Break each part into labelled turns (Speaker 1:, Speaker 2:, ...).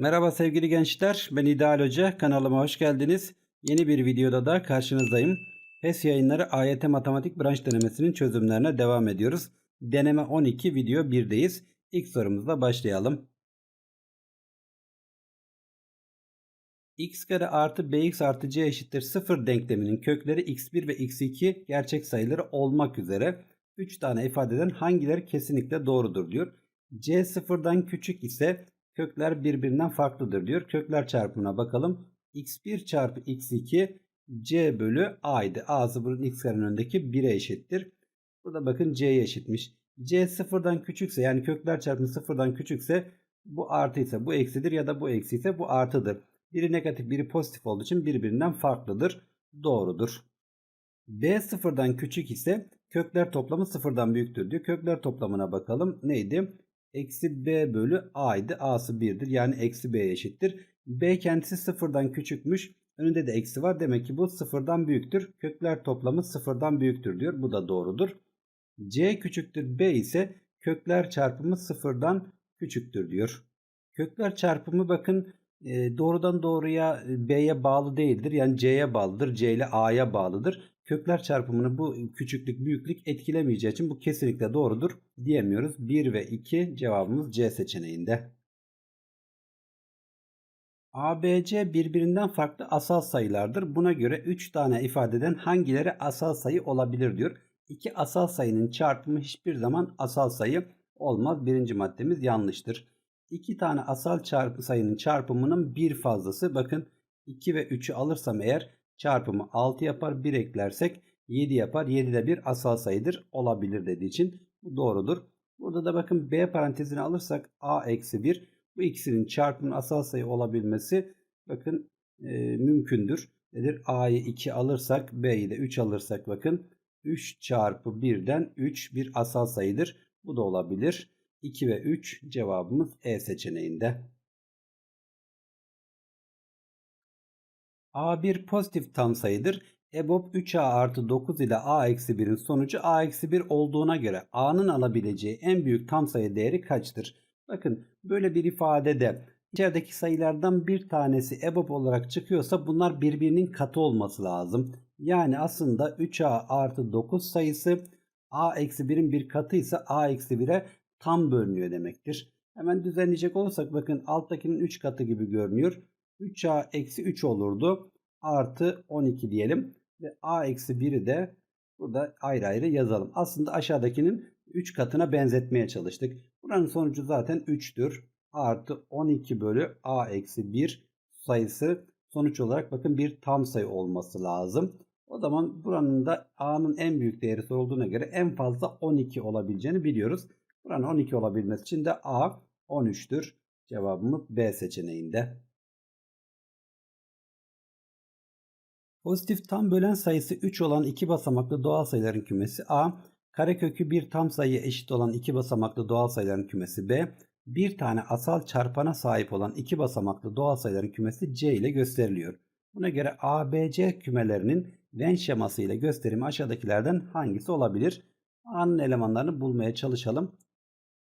Speaker 1: Merhaba sevgili gençler. Ben İdeal Hoca. Kanalıma hoş geldiniz. Yeni bir videoda da karşınızdayım. PES yayınları AYT matematik branş denemesinin çözümlerine devam ediyoruz. Deneme 12 video 1'deyiz. İlk sorumuzla başlayalım. x kare artı bx artı c eşittir 0 denkleminin kökleri x1 ve x2 gerçek sayıları olmak üzere 3 tane ifadeden hangileri kesinlikle doğrudur diyor. c sıfırdan küçük ise kökler birbirinden farklıdır diyor. Kökler çarpımına bakalım. x1 çarpı x2 c bölü a'ydı. a sıfırın x karenin önündeki 1'e eşittir. Burada bakın c'ye eşitmiş. c sıfırdan küçükse yani kökler çarpımı sıfırdan küçükse bu artı ise bu eksidir ya da bu eksi ise bu artıdır. Biri negatif biri pozitif olduğu için birbirinden farklıdır. Doğrudur. B sıfırdan küçük ise kökler toplamı sıfırdan büyüktür diyor. Kökler toplamına bakalım. Neydi? Eksi B bölü A'ydı. A'sı 1'dir. Yani eksi B'ye eşittir. B kendisi sıfırdan küçükmüş. Önünde de eksi var. Demek ki bu sıfırdan büyüktür. Kökler toplamı sıfırdan büyüktür diyor. Bu da doğrudur. C küçüktür B ise kökler çarpımı sıfırdan küçüktür diyor. Kökler çarpımı bakın e, doğrudan doğruya e, B'ye bağlı değildir. Yani C'ye bağlıdır. C ile A'ya bağlıdır. Kökler çarpımını bu küçüklük büyüklük etkilemeyeceği için bu kesinlikle doğrudur diyemiyoruz. 1 ve 2 cevabımız C seçeneğinde. ABC birbirinden farklı asal sayılardır. Buna göre 3 tane ifadeden hangileri asal sayı olabilir diyor. İki asal sayının çarpımı hiçbir zaman asal sayı olmaz. Birinci maddemiz yanlıştır. 2 tane asal çarpı sayının çarpımının bir fazlası. Bakın 2 ve 3'ü alırsam eğer çarpımı 6 yapar. 1 eklersek 7 yapar. 7 de bir asal sayıdır. Olabilir dediği için bu doğrudur. Burada da bakın B parantezini alırsak A eksi 1. Bu ikisinin çarpımının asal sayı olabilmesi bakın e, mümkündür. Nedir? A'yı 2 alırsak B'yi de 3 alırsak bakın 3 çarpı 1'den 3 bir asal sayıdır. Bu da olabilir. 2 ve 3 cevabımız E seçeneğinde. A1 pozitif tam sayıdır. EBOB 3A artı 9 ile A eksi 1'in sonucu A eksi 1 olduğuna göre A'nın alabileceği en büyük tam sayı değeri kaçtır? Bakın böyle bir ifadede içerideki sayılardan bir tanesi EBOB olarak çıkıyorsa bunlar birbirinin katı olması lazım. Yani aslında 3A artı 9 sayısı A eksi 1'in bir katı ise A eksi 1'e tam bölünüyor demektir. Hemen düzenleyecek olursak bakın alttakinin 3 katı gibi görünüyor. 3a eksi 3 olurdu. Artı 12 diyelim. Ve a eksi 1'i de burada ayrı ayrı yazalım. Aslında aşağıdakinin 3 katına benzetmeye çalıştık. Buranın sonucu zaten 3'tür. Artı 12 bölü a eksi 1 sayısı sonuç olarak bakın bir tam sayı olması lazım. O zaman buranın da a'nın en büyük değeri sorulduğuna göre en fazla 12 olabileceğini biliyoruz. Buranın 12 olabilmesi için de A 13'tür. Cevabımız B seçeneğinde. Pozitif tam bölen sayısı 3 olan iki basamaklı doğal sayıların kümesi A, karekökü bir tam sayıya eşit olan iki basamaklı doğal sayıların kümesi B, bir tane asal çarpana sahip olan iki basamaklı doğal sayıların kümesi C ile gösteriliyor. Buna göre ABC kümelerinin Venn şeması ile gösterimi aşağıdakilerden hangisi olabilir? A'nın elemanlarını bulmaya çalışalım.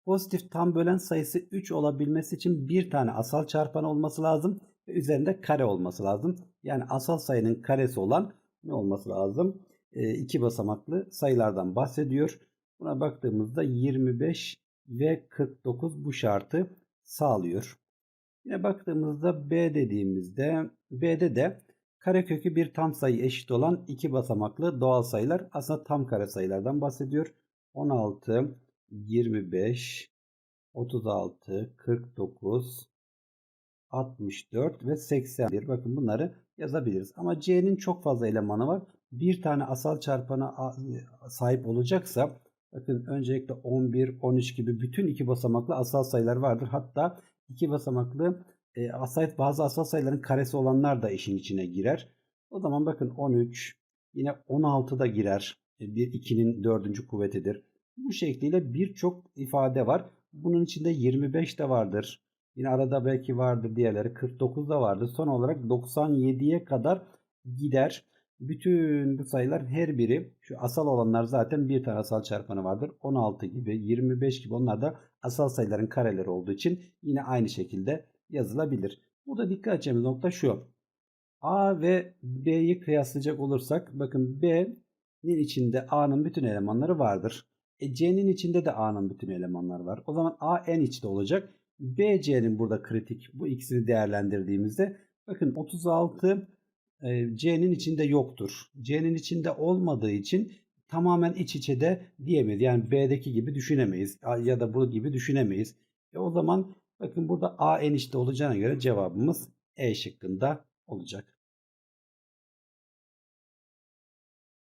Speaker 1: Pozitif tam bölen sayısı 3 olabilmesi için bir tane asal çarpan olması lazım üzerinde kare olması lazım. Yani asal sayının karesi olan ne olması lazım? E, iki basamaklı sayılardan bahsediyor. Buna baktığımızda 25 ve 49 bu şartı sağlıyor. Yine baktığımızda B dediğimizde B'de de karekökü bir tam sayı eşit olan iki basamaklı doğal sayılar aslında tam kare sayılardan bahsediyor. 16, 25, 36, 49, 64 ve 81. Bakın bunları yazabiliriz. Ama C'nin çok fazla elemanı var. Bir tane asal çarpana sahip olacaksa bakın öncelikle 11, 13 gibi bütün iki basamaklı asal sayılar vardır. Hatta iki basamaklı e, asal, bazı asal sayıların karesi olanlar da işin içine girer. O zaman bakın 13 yine 16 da girer. E, bir 2'nin dördüncü kuvvetidir. Bu şekliyle birçok ifade var. Bunun içinde 25 de vardır. Yine arada belki vardır diğerleri 49 da vardır. Son olarak 97'ye kadar gider. Bütün bu sayılar her biri şu asal olanlar zaten bir tane asal çarpanı vardır. 16 gibi 25 gibi onlar da asal sayıların kareleri olduğu için yine aynı şekilde yazılabilir. Burada dikkat edeceğimiz nokta şu. A ve B'yi kıyaslayacak olursak bakın B'nin içinde A'nın bütün elemanları vardır. E, C'nin içinde de A'nın bütün elemanları var. O zaman A en içte olacak. B, C'nin burada kritik. Bu ikisini değerlendirdiğimizde bakın 36 e, C'nin içinde yoktur. C'nin içinde olmadığı için tamamen iç içe de diyemeyiz. Yani B'deki gibi düşünemeyiz ya da bu gibi düşünemeyiz. E o zaman bakın burada A en içte olacağına göre cevabımız E şıkkında olacak.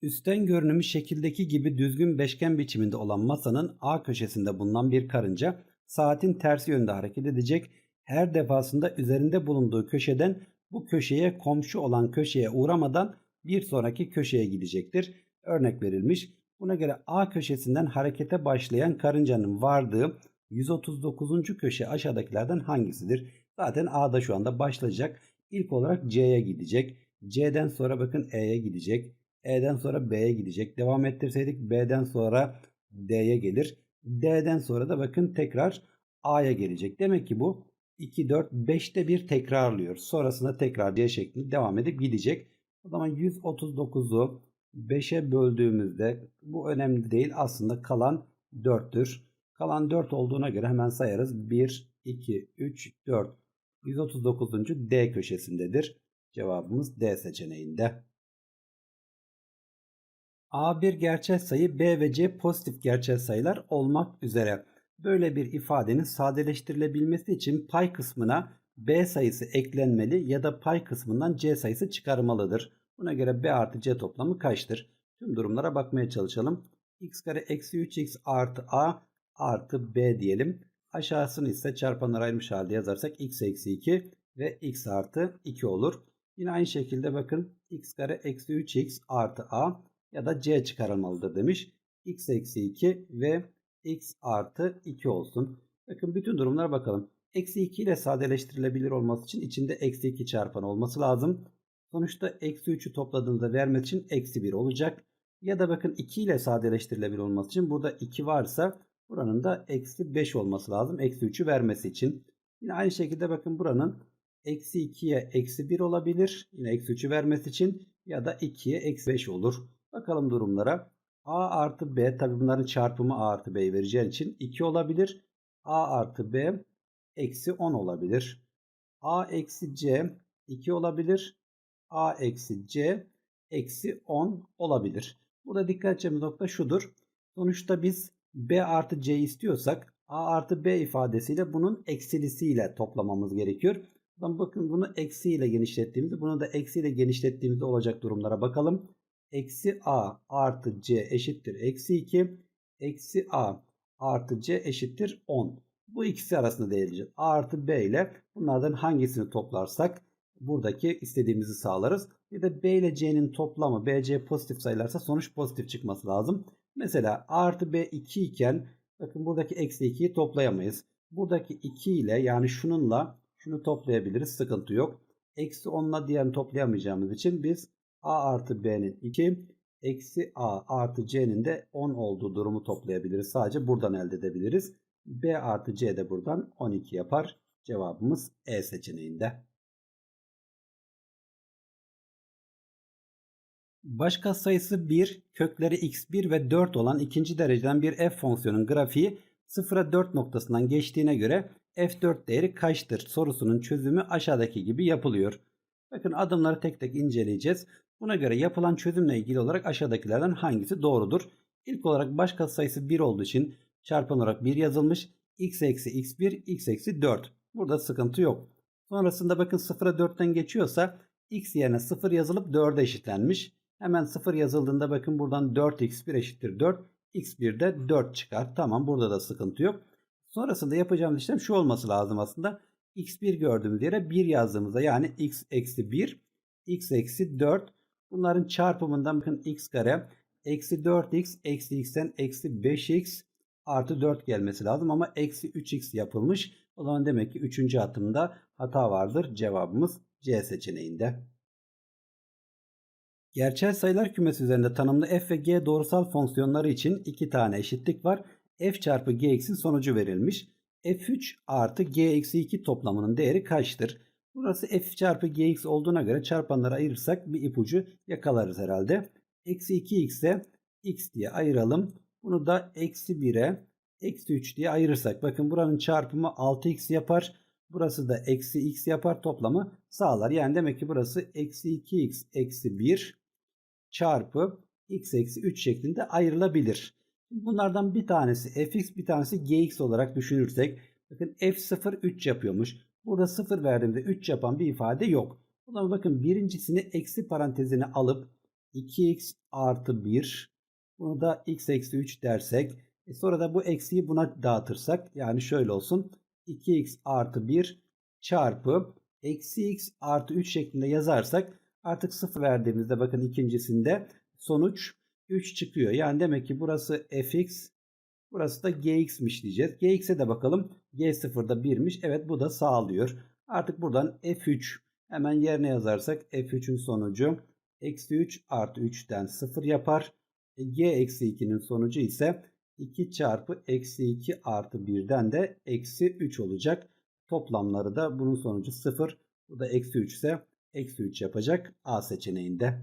Speaker 1: Üstten görünümü şekildeki gibi düzgün beşgen biçiminde olan masanın A köşesinde bulunan bir karınca saatin tersi yönde hareket edecek. Her defasında üzerinde bulunduğu köşeden bu köşeye komşu olan köşeye uğramadan bir sonraki köşeye gidecektir. Örnek verilmiş. Buna göre A köşesinden harekete başlayan karıncanın vardığı 139. köşe aşağıdakilerden hangisidir? Zaten A'da şu anda başlayacak. İlk olarak C'ye gidecek. C'den sonra bakın E'ye gidecek. E'den sonra B'ye gidecek. Devam ettirseydik B'den sonra D'ye gelir. D'den sonra da bakın tekrar A'ya gelecek. Demek ki bu 2, 4, 5'te bir tekrarlıyor. Sonrasında tekrar C şeklinde devam edip gidecek. O zaman 139'u 5'e böldüğümüzde bu önemli değil. Aslında kalan 4'tür. Kalan 4 olduğuna göre hemen sayarız. 1, 2, 3, 4. 139. D köşesindedir. Cevabımız D seçeneğinde. A bir gerçel sayı B ve C pozitif gerçel sayılar olmak üzere. Böyle bir ifadenin sadeleştirilebilmesi için pay kısmına B sayısı eklenmeli ya da pay kısmından C sayısı çıkarmalıdır. Buna göre B artı C toplamı kaçtır? Tüm durumlara bakmaya çalışalım. x kare eksi 3x artı A artı B diyelim. Aşağısını ise çarpanlar ayrılmış halde yazarsak x eksi 2 ve x artı 2 olur. Yine aynı şekilde bakın x kare eksi 3x artı A ya da c çıkarılmalıdır demiş. x eksi 2 ve x artı 2 olsun. Bakın bütün durumlara bakalım. Eksi 2 ile sadeleştirilebilir olması için içinde eksi 2 çarpan olması lazım. Sonuçta eksi 3'ü topladığınızda vermesi için eksi 1 olacak. Ya da bakın 2 ile sadeleştirilebilir olması için burada 2 varsa buranın da eksi 5 olması lazım. Eksi 3'ü vermesi için. Yine aynı şekilde bakın buranın eksi 2'ye eksi 1 olabilir. Yine eksi 3'ü vermesi için ya da 2'ye eksi 5 olur. Bakalım durumlara. A artı B tabi bunların çarpımı A artı B'yi vereceği için 2 olabilir. A artı B eksi 10 olabilir. A eksi C 2 olabilir. A eksi C eksi 10 olabilir. Burada dikkat edeceğimiz nokta şudur. Sonuçta biz B artı C istiyorsak A artı B ifadesiyle bunun eksilisiyle toplamamız gerekiyor. Bakın bunu eksiyle genişlettiğimizde bunu da eksiyle genişlettiğimizde olacak durumlara bakalım eksi a artı c eşittir eksi 2. Eksi a artı c eşittir 10. Bu ikisi arasında değerlendireceğiz. A artı b ile bunlardan hangisini toplarsak buradaki istediğimizi sağlarız. Bir de b ile c'nin toplamı bc pozitif sayılarsa sonuç pozitif çıkması lazım. Mesela a artı b 2 iken bakın buradaki eksi 2'yi toplayamayız. Buradaki 2 ile yani şununla şunu toplayabiliriz. Sıkıntı yok. Eksi 10 ile diğerini toplayamayacağımız için biz a artı b'nin 2 eksi a artı c'nin de 10 olduğu durumu toplayabiliriz. Sadece buradan elde edebiliriz. b artı c de buradan 12 yapar. Cevabımız E seçeneğinde. Başka sayısı 1, kökleri x1 ve 4 olan ikinci dereceden bir f fonksiyonun grafiği 0'a 4 noktasından geçtiğine göre f4 değeri kaçtır sorusunun çözümü aşağıdaki gibi yapılıyor. Bakın adımları tek tek inceleyeceğiz. Buna göre yapılan çözümle ilgili olarak aşağıdakilerden hangisi doğrudur? İlk olarak baş sayısı 1 olduğu için çarpan olarak 1 yazılmış. x eksi x1 x eksi 4. Burada sıkıntı yok. Sonrasında bakın 0'a 4'ten geçiyorsa x yerine 0 yazılıp 4'e eşitlenmiş. Hemen 0 yazıldığında bakın buradan 4x1 eşittir 4. x1 de 4 çıkar. Tamam burada da sıkıntı yok. Sonrasında yapacağımız işlem şu olması lazım aslında. x1 gördüğümüz yere 1 yazdığımızda yani x eksi 1 x eksi 4 Bunların çarpımından bakın x kare eksi 4x eksi x'ten eksi 5x artı 4 gelmesi lazım ama eksi 3x yapılmış. O zaman demek ki 3. atımda hata vardır. Cevabımız C seçeneğinde. Gerçel sayılar kümesi üzerinde tanımlı f ve g doğrusal fonksiyonları için iki tane eşitlik var. f çarpı gx'in sonucu verilmiş. f3 artı g eksi 2 toplamının değeri kaçtır? Burası f çarpı gx olduğuna göre çarpanları ayırırsak bir ipucu yakalarız herhalde. Eksi 2x'e x diye ayıralım. Bunu da eksi 1'e eksi 3 diye ayırırsak. Bakın buranın çarpımı 6x yapar. Burası da eksi x yapar toplamı sağlar. Yani demek ki burası eksi 2x eksi 1 çarpı x eksi 3 şeklinde ayrılabilir. Bunlardan bir tanesi fx bir tanesi gx olarak düşünürsek bakın f0 3 yapıyormuş. Burada 0 verdiğimde 3 yapan bir ifade yok. O zaman bakın birincisini eksi parantezine alıp 2x artı 1 bunu da x eksi 3 dersek e sonra da bu eksiyi buna dağıtırsak yani şöyle olsun 2x artı 1 çarpı eksi x artı 3 şeklinde yazarsak artık 0 verdiğimizde bakın ikincisinde sonuç 3 çıkıyor. Yani demek ki burası fx burası da gx'miş diyeceğiz. gx'e de bakalım. g0'da 1'miş. Evet bu da sağlıyor. Artık buradan f3 hemen yerine yazarsak f3'ün sonucu eksi 3 artı 3'ten 0 yapar. E, g eksi 2'nin sonucu ise 2 çarpı eksi 2 artı 1'den de eksi 3 olacak. Toplamları da bunun sonucu 0. Bu da eksi 3 ise eksi 3 yapacak A seçeneğinde.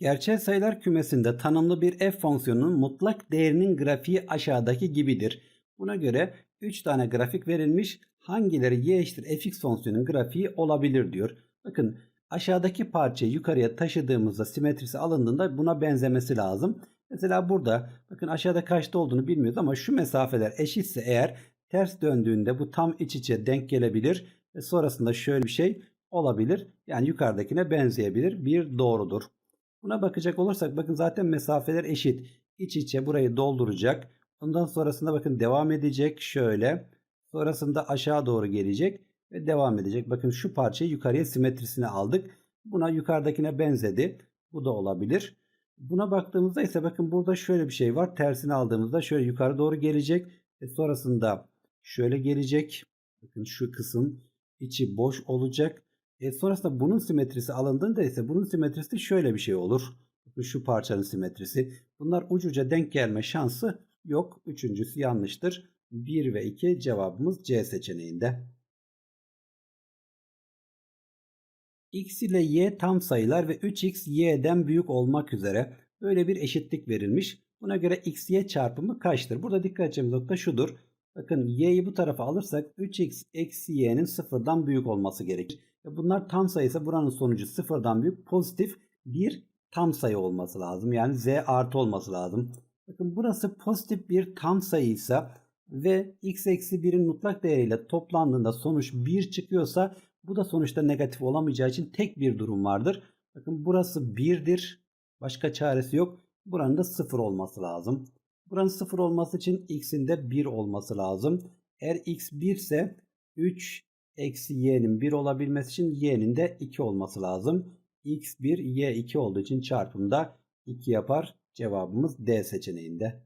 Speaker 1: Gerçel sayılar kümesinde tanımlı bir f fonksiyonunun mutlak değerinin grafiği aşağıdaki gibidir. Buna göre 3 tane grafik verilmiş. Hangileri y eşittir fx fonksiyonunun grafiği olabilir diyor. Bakın aşağıdaki parçayı yukarıya taşıdığımızda simetrisi alındığında buna benzemesi lazım. Mesela burada bakın aşağıda kaçta olduğunu bilmiyoruz ama şu mesafeler eşitse eğer ters döndüğünde bu tam iç içe denk gelebilir ve sonrasında şöyle bir şey olabilir. Yani yukarıdakine benzeyebilir. Bir doğrudur. Buna bakacak olursak bakın zaten mesafeler eşit. İç içe burayı dolduracak. Ondan sonrasında bakın devam edecek şöyle. Sonrasında aşağı doğru gelecek ve devam edecek. Bakın şu parçayı yukarıya simetrisine aldık. Buna yukarıdakine benzedi. Bu da olabilir. Buna baktığımızda ise bakın burada şöyle bir şey var. Tersini aldığımızda şöyle yukarı doğru gelecek. Ve sonrasında şöyle gelecek. Bakın şu kısım içi boş olacak. E sonrasında bunun simetrisi alındığında ise bunun simetrisi şöyle bir şey olur. Şu parçanın simetrisi. Bunlar ucuca denk gelme şansı yok. Üçüncüsü yanlıştır. 1 ve 2 cevabımız C seçeneğinde. x ile y tam sayılar ve 3x y'den büyük olmak üzere böyle bir eşitlik verilmiş. Buna göre x y çarpımı kaçtır? Burada dikkat edeceğimiz nokta şudur. Bakın y'yi bu tarafa alırsak 3x eksi y'nin sıfırdan büyük olması gerekir. Bunlar tam sayısı buranın sonucu sıfırdan büyük pozitif bir tam sayı olması lazım. Yani z artı olması lazım. Bakın burası pozitif bir tam sayıysa ve x eksi 1'in mutlak değeriyle toplandığında sonuç 1 çıkıyorsa bu da sonuçta negatif olamayacağı için tek bir durum vardır. Bakın burası 1'dir. Başka çaresi yok. Buranın da 0 olması lazım. Buranın 0 olması için x'in de 1 olması lazım. Eğer x 1 ise 3 eksi y'nin 1 olabilmesi için y'nin de 2 olması lazım. x1 y2 olduğu için çarpımda 2 yapar. Cevabımız D seçeneğinde.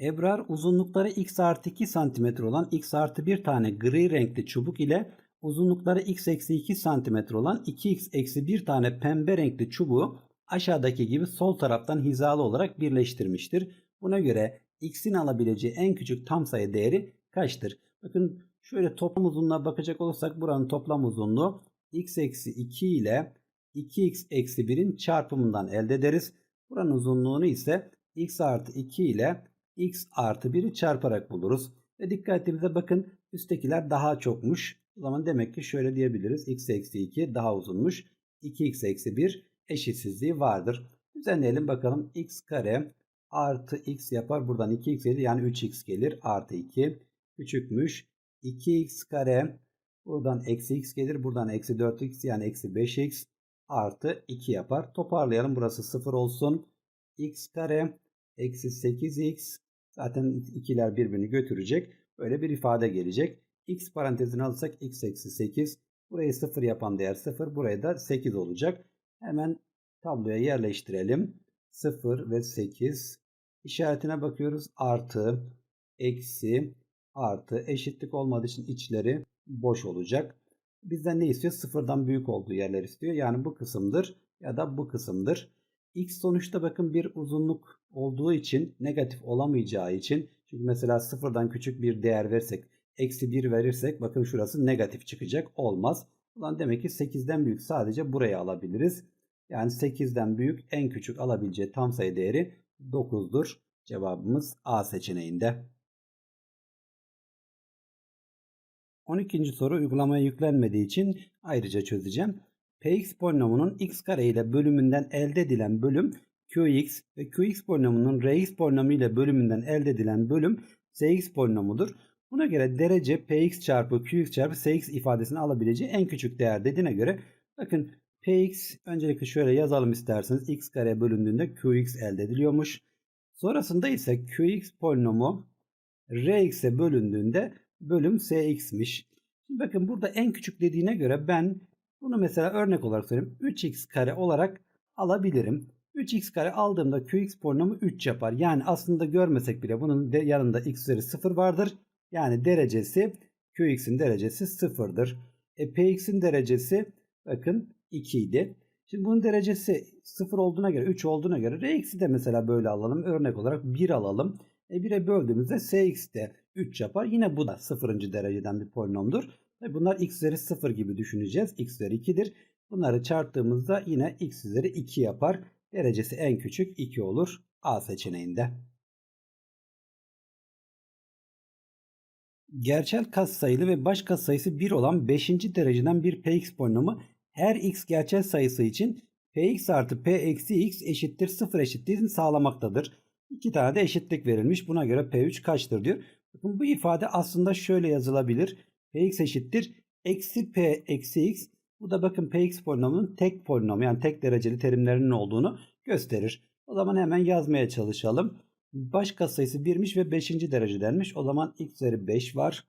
Speaker 1: Ebrar uzunlukları x artı 2 cm olan x artı 1 tane gri renkli çubuk ile uzunlukları x eksi 2 cm olan 2x eksi 1 tane pembe renkli çubuğu aşağıdaki gibi sol taraftan hizalı olarak birleştirmiştir. Buna göre x'in alabileceği en küçük tam sayı değeri kaçtır? Bakın şöyle toplam uzunluğa bakacak olursak buranın toplam uzunluğu x eksi 2 ile 2x eksi 1'in çarpımından elde ederiz. Buranın uzunluğunu ise x artı 2 ile x artı 1'i çarparak buluruz. Ve dikkat ettiğimizde bakın üsttekiler daha çokmuş. O zaman demek ki şöyle diyebiliriz. x eksi 2 daha uzunmuş. 2x eksi 1 eşitsizliği vardır. Düzenleyelim bakalım. x kare artı x yapar. Buradan 2x gelir. Yani 3x gelir. Artı 2 küçükmüş. 2x kare buradan eksi x gelir. Buradan eksi 4x yani eksi 5x artı 2 yapar. Toparlayalım. Burası 0 olsun. x kare eksi 8x zaten ikiler birbirini götürecek. Böyle bir ifade gelecek. x parantezini alırsak x eksi 8. Burayı 0 yapan değer 0. Buraya da 8 olacak. Hemen tabloya yerleştirelim. 0 ve 8. İşaretine bakıyoruz. Artı, eksi, artı eşitlik olmadığı için içleri boş olacak. Bizden ne istiyor? Sıfırdan büyük olduğu yerler istiyor. Yani bu kısımdır ya da bu kısımdır. X sonuçta bakın bir uzunluk olduğu için negatif olamayacağı için çünkü mesela sıfırdan küçük bir değer versek eksi 1 verirsek bakın şurası negatif çıkacak. Olmaz. Ulan demek ki 8'den büyük sadece burayı alabiliriz. Yani 8'den büyük en küçük alabileceği tam sayı değeri 9'dur. Cevabımız A seçeneğinde. 12. soru uygulamaya yüklenmediği için ayrıca çözeceğim. Px polinomunun x kare ile bölümünden elde edilen bölüm Qx ve Qx polinomunun Rx polinomu ile bölümünden elde edilen bölüm Sx polinomudur. Buna göre derece Px çarpı Qx çarpı Sx ifadesini alabileceği en küçük değer dediğine göre bakın Px öncelikle şöyle yazalım isterseniz x kare bölündüğünde Qx elde ediliyormuş. Sonrasında ise Qx polinomu Rx'e bölündüğünde bölüm Sx'miş. Şimdi bakın burada en küçük dediğine göre ben bunu mesela örnek olarak söyleyeyim. 3x kare olarak alabilirim. 3x kare aldığımda qx polinomu 3 yapar. Yani aslında görmesek bile bunun de yanında x üzeri 0 vardır. Yani derecesi qx'in derecesi 0'dır. E, px'in derecesi bakın 2 idi. Şimdi bunun derecesi 0 olduğuna göre 3 olduğuna göre rx'i de mesela böyle alalım. Örnek olarak 1 alalım. E 1'e böldüğümüzde sx de 3 yapar. Yine bu da 0. dereceden bir polinomdur. Ve bunlar x üzeri 0 gibi düşüneceğiz. x üzeri 2'dir. Bunları çarptığımızda yine x üzeri 2 yapar. Derecesi en küçük 2 olur. A seçeneğinde. Gerçel katsayılı ve baş katsayısı 1 olan 5. dereceden bir px polinomu her x gerçel sayısı için px artı p eksi x eşittir 0 eşitliğini sağlamaktadır. İki tane de eşitlik verilmiş. Buna göre p3 kaçtır diyor. Bakın bu ifade aslında şöyle yazılabilir. px eşittir eksi p eksi x. Bu da bakın px polinomunun tek polinomu yani tek dereceli terimlerinin olduğunu gösterir. O zaman hemen yazmaya çalışalım. Baş katsayısı 1'miş ve 5. derecedenmiş. O zaman x üzeri 5 var.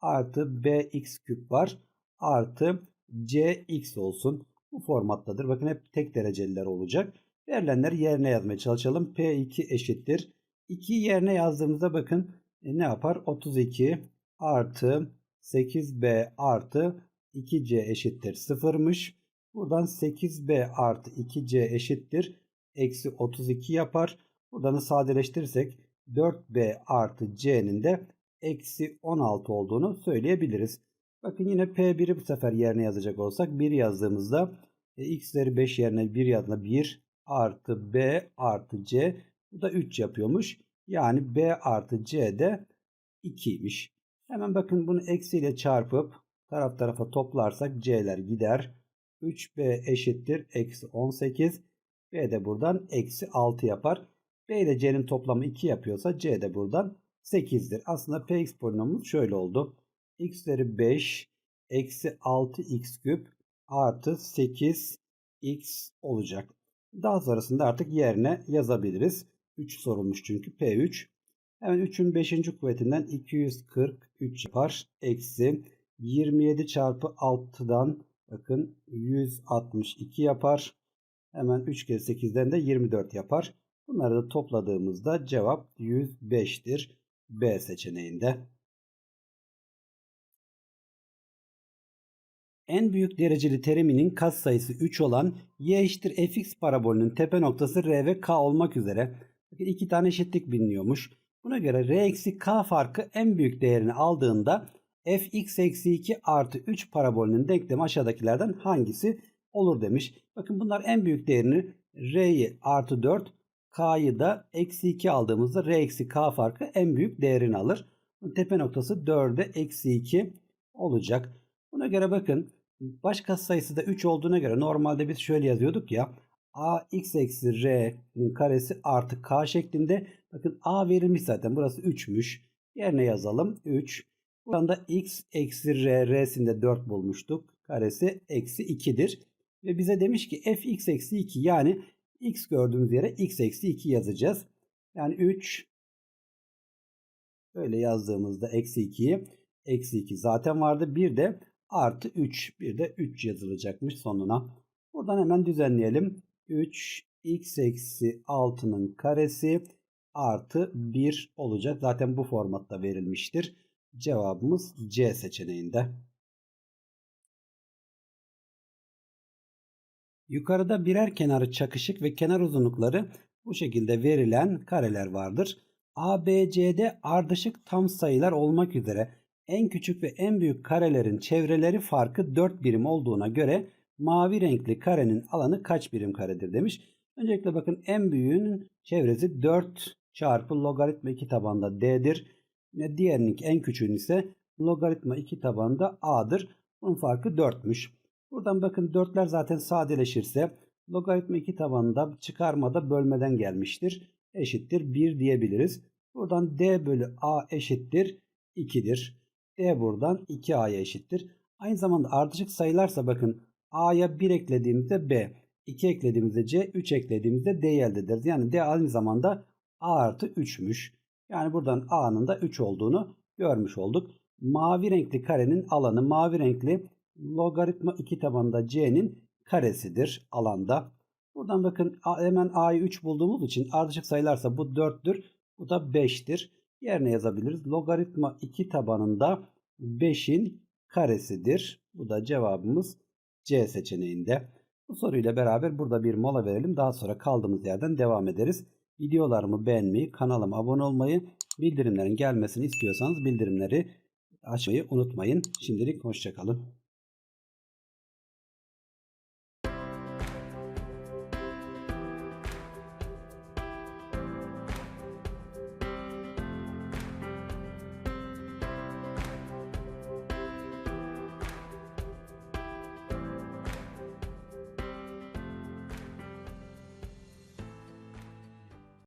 Speaker 1: Artı bx küp var. Artı cx olsun. Bu formattadır. Bakın hep tek dereceliler olacak. Verilenleri yerine yazmaya çalışalım. P2 eşittir. 2 yerine yazdığımızda bakın e, ne yapar? 32 artı 8b artı 2c eşittir 0'mış. Buradan 8b artı 2c eşittir. Eksi 32 yapar. Buradan sadeleştirirsek 4b artı c'nin de eksi 16 olduğunu söyleyebiliriz. Bakın yine P1'i bu sefer yerine yazacak olsak 1 yazdığımızda e, x'leri 5 yerine 1 yazdığında 1 artı B artı C bu da 3 yapıyormuş. Yani B artı C de 2'ymiş. Hemen bakın bunu eksiyle çarpıp taraf tarafa toplarsak C'ler gider. 3B eşittir eksi 18. B de buradan eksi 6 yapar. B ile C'nin toplamı 2 yapıyorsa C de buradan 8'dir. Aslında Px polinomumuz şöyle oldu. X üzeri 5 eksi 6x küp artı 8x olacak. Daha sonrasında artık yerine yazabiliriz. 3 sorulmuş çünkü P3. Hemen 3'ün 5. kuvvetinden 243 yapar. Eksi 27 çarpı 6'dan bakın 162 yapar. Hemen 3 kere 8'den de 24 yapar. Bunları da topladığımızda cevap 105'tir. B seçeneğinde. En büyük dereceli teriminin katsayısı 3 olan y eşittir fx parabolünün tepe noktası r ve k olmak üzere iki tane eşitlik biliniyormuş. Buna göre r eksi k farkı en büyük değerini aldığında fx eksi 2 artı 3 parabolünün denklemi aşağıdakilerden hangisi olur demiş. Bakın bunlar en büyük değerini r'yi artı 4 k'yı da eksi 2 aldığımızda r eksi k farkı en büyük değerini alır. Tepe noktası 4'e eksi 2 olacak. Buna göre bakın baş katsayısı da 3 olduğuna göre normalde biz şöyle yazıyorduk ya a x eksi r'nin karesi artı k şeklinde. Bakın a verilmiş zaten burası 3'müş. Yerine yazalım 3. Buradan da x eksi r r'sinde 4 bulmuştuk. Karesi eksi 2'dir. Ve bize demiş ki f x eksi 2 yani x gördüğümüz yere x eksi 2 yazacağız. Yani 3 böyle yazdığımızda eksi 2'yi eksi 2 zaten vardı. Bir de artı 3. Bir de 3 yazılacakmış sonuna. Buradan hemen düzenleyelim. 3 x eksi 6'nın karesi artı 1 olacak. Zaten bu formatta verilmiştir. Cevabımız C seçeneğinde. Yukarıda birer kenarı çakışık ve kenar uzunlukları bu şekilde verilen kareler vardır. A, B, C'de ardışık tam sayılar olmak üzere en küçük ve en büyük karelerin çevreleri farkı 4 birim olduğuna göre mavi renkli karenin alanı kaç birim karedir demiş. Öncelikle bakın en büyüğünün çevresi 4 çarpı logaritma 2 tabanda D'dir. Diğerinin en küçüğünün ise logaritma 2 tabanda A'dır. Bunun farkı 4'müş. Buradan bakın 4'ler zaten sadeleşirse logaritma 2 tabanında çıkarmada bölmeden gelmiştir. Eşittir 1 diyebiliriz. Buradan D bölü A eşittir 2'dir. D buradan 2A'ya eşittir. Aynı zamanda ardışık sayılarsa bakın A'ya 1 eklediğimizde B, 2 eklediğimizde C, 3 eklediğimizde D'yi elde ederiz. Yani D aynı zamanda A artı 3'müş. Yani buradan A'nın da 3 olduğunu görmüş olduk. Mavi renkli karenin alanı mavi renkli logaritma 2 tabanında C'nin karesidir alanda. Buradan bakın hemen A'yı 3 bulduğumuz için ardışık sayılarsa bu 4'tür. Bu da 5'tir. Yerine yazabiliriz. Logaritma 2 tabanında 5'in karesidir. Bu da cevabımız C seçeneğinde. Bu soruyla beraber burada bir mola verelim. Daha sonra kaldığımız yerden devam ederiz. Videolarımı beğenmeyi, kanalıma abone olmayı, bildirimlerin gelmesini istiyorsanız bildirimleri açmayı unutmayın. Şimdilik hoşçakalın.